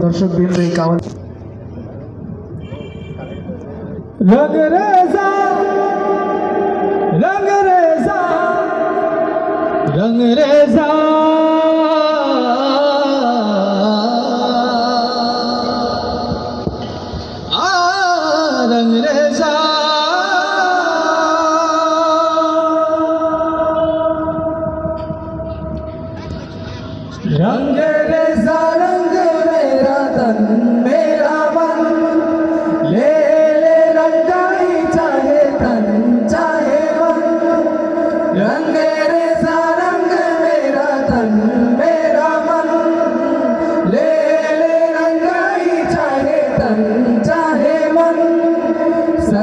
দর্শক বৃন্দ এই কাওয়াল রঙ রেজা রঙ রেজা রঙ রেজা রঙ রে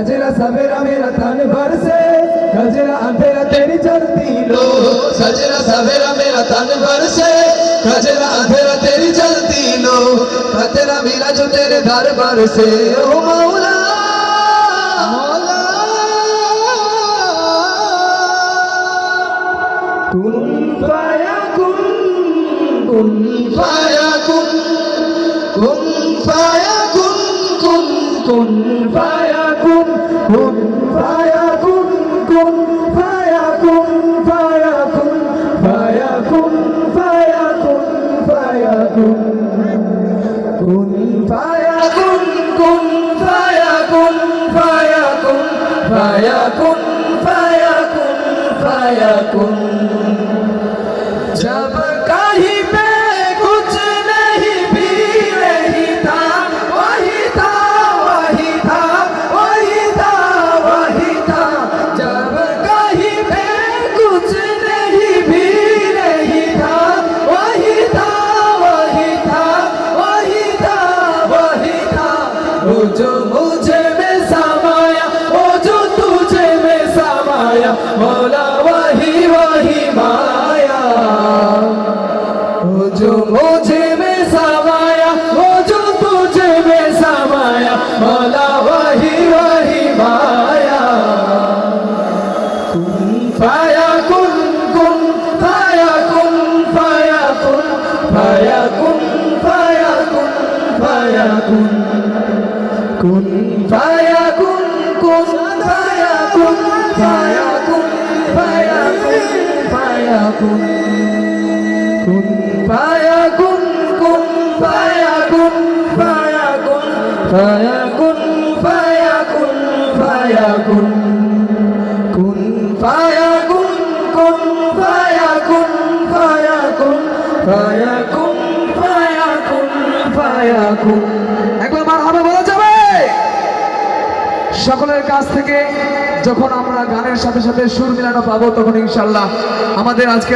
सजरा सवेरा मेरा तन भर से गजरा अंधेरा तेरी चलती लो सजरा सवेरा मेरा तन भर से खजरा अंधेरा तेरी चलती लो खतरा मिला जो तेरे दरबार से ओ मौला मौला कुन फाया कुन কুন ফায়াকুন কুন ফায়াকুন কুন কুন ফায়াকুন কুন ফায়াকুন কুন ফায়াকুন ফায়াকুন ফায়াকুন ফায়াকুন ফায়াকুন কুন ফায়াকুন কুন ফায়াকুন ফায়াকুন ফায়াকুন ফায়াকুন ফায়াকুন ওজো মুঝে মে সামায়া ওজো তুঝে মে সামায়া মৌলা ওয়াহি ওয়াহি মায়া। ফায়া ফায়াকুন কুন ফায়াকুন কুন ফায়াকুন ফায়াকুন ফায়াকুন ফায়াকুন ফায়াকুন কুন ফায়াকুন কুন ফায়াকুন ফায়াকুন ফায়াকুন ফায়াকুন ফায়াকুন সকলের কাছ থেকে যখন আমরা গানের সাথে সাথে সুর মিলানো পাবো, তখন ইনশাল্লাহ আমাদের আজকে